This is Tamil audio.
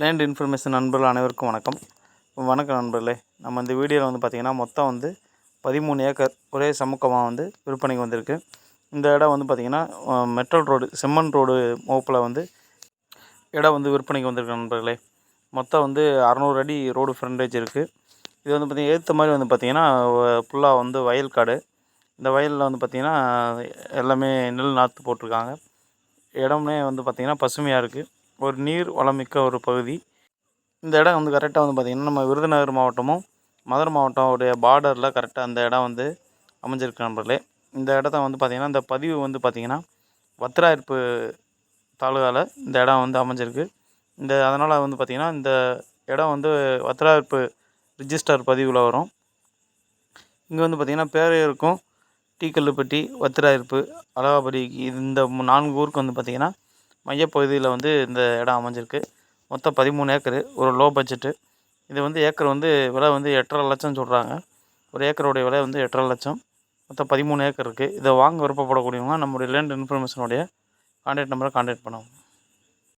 லேண்ட் இன்ஃபர்மேஷன் நண்பர்கள் அனைவருக்கும் வணக்கம். வணக்கம் நண்பர்களே. நம்ம இந்த வீடியோவில் வந்து பார்த்திங்கன்னா மொத்தம் வந்து பதிமூணு ஏக்கர் ஒரே சமூகமாக வந்து விற்பனைக்கு வந்திருக்கு. இந்த இடம் வந்து பார்த்திங்கன்னா மெட்ரல் ரோடு செம்மண் ரோடு முகப்பில் வந்து இடம் வந்து விற்பனைக்கு வந்திருக்கு நண்பர்களே. மொத்தம் வந்து அறநூறு அடி ரோடு ஃப்ரண்டேஜ் இருக்குது இது வந்து பார்த்திங்கன்னா ஏற்ற மாதிரி வந்து பார்த்திங்கன்னா ஃபுல்லாக வந்து வயல் காடு. இந்த வயலில் வந்து பார்த்திங்கன்னா எல்லாமே நெல் நாற்று போட்டிருக்காங்க. இடமே வந்து பார்த்திங்கன்னா பசுமையாக இருக்குது ஒரு நீர் வளமிக்க ஒரு பகுதி. இந்த இடம் வந்து கரெக்டாக வந்து பார்த்திங்கன்னா நம்ம விருதுநகர் மாவட்டமும் மதுரை மாவட்டமுடைய பார்டரில் கரெக்டாக அந்த இடம் வந்து அமைஞ்சிருக்கு நண்பர்களே. இந்த இடத்த வந்து பார்த்திங்கன்னா இந்த பதிவு வந்து பார்த்திங்கன்னா வத்திராயிருப்பு தாலுகாவில் இந்த இடம் வந்து அமைஞ்சிருக்கு. இந்த அதனால் வந்து பார்த்திங்கன்னா இந்த இடம் வந்து வத்திராயிருப்பு ரிஜிஸ்டர் பதிவில் வரும். இங்கே வந்து பார்த்திங்கன்னா பேரையூருக்கும் டீக்கல்லுப்பட்டி வத்திராயிருப்பு அழகாபுரி இந்த நான்கு ஊருக்கு வந்து பார்த்திங்கன்னா மையப்பகுதியில் வந்து இந்த இடம் அமைஞ்சிருக்கு. மொத்தம் பதிமூணு ஏக்கரு ஒரு லோ பட்ஜெட்டு இது வந்து ஏக்கர் வந்து விலை வந்து எட்டரை லட்சம் சொல்கிறாங்க ஒரு ஏக்கருடைய விலை வந்து எட்டரை லட்சம். மொத்தம் பதிமூணு ஏக்கர் இருக்குது இதை வாங்க விருப்பப்படக்கூடியவங்க நம்முடைய லேண்ட் இன்ஃபர்மேஷனுடைய கான்டாக்ட் நம்பரை கான்டாக்ட் பண்ணுவோம்